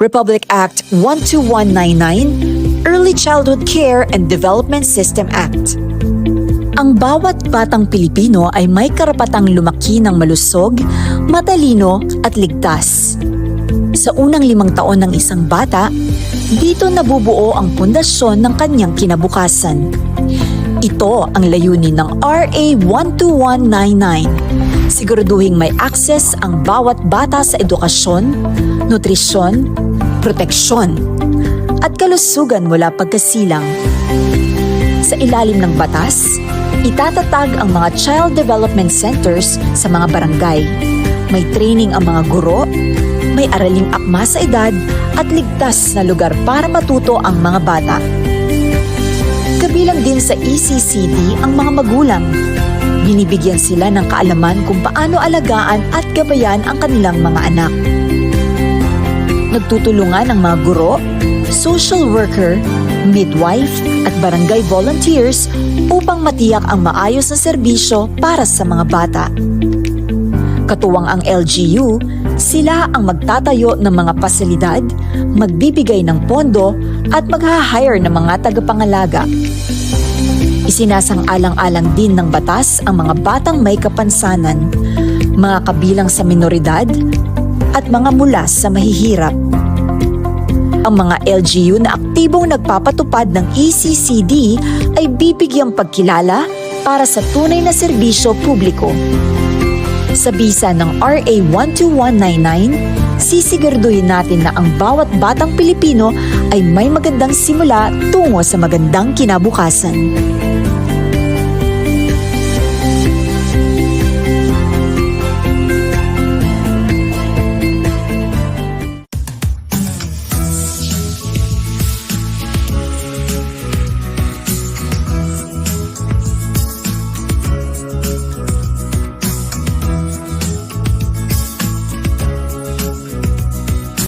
Republic Act 12199, Early Childhood Care and Development System Act. Ang bawat batang Pilipino ay may karapatang lumaki ng malusog, matalino at ligtas. Sa unang limang taon ng isang bata, dito nabubuo ang pundasyon ng kanyang kinabukasan. Ito ang layunin ng RA 12199. Siguraduhing may access ang bawat bata sa edukasyon, nutrisyon, proteksyon, at kalusugan mula pagkasilang. Sa ilalim ng batas, itatatag ang mga child development centers sa mga barangay. May training ang mga guro, may araling akma sa edad at ligtas na lugar para matuto ang mga bata. Kabilang din sa ECCD ang mga magulang. Binibigyan sila ng kaalaman kung paano alagaan at gabayan ang kanilang mga anak. Nagtutulungan ang mga guro, social worker, midwife at barangay volunteers upang matiyak ang maayos na serbisyo para sa mga bata. Katuwang ang LGU, sila ang magtatayo ng mga pasilidad, magbibigay ng pondo at magha-hire ng mga tagapangalaga. Isinasang-alang-alang din ng batas ang mga batang may kapansanan, mga kabilang sa minoridad at mga mula sa mahihirap. Ang mga LGU na aktibong nagpapatupad ng ECCD ay bibigyang pagkilala para sa tunay na serbisyo publiko. Sa bisa ng RA 12199, sisiguraduhin natin na ang bawat batang Pilipino ay may magandang simula tungo sa magandang kinabukasan.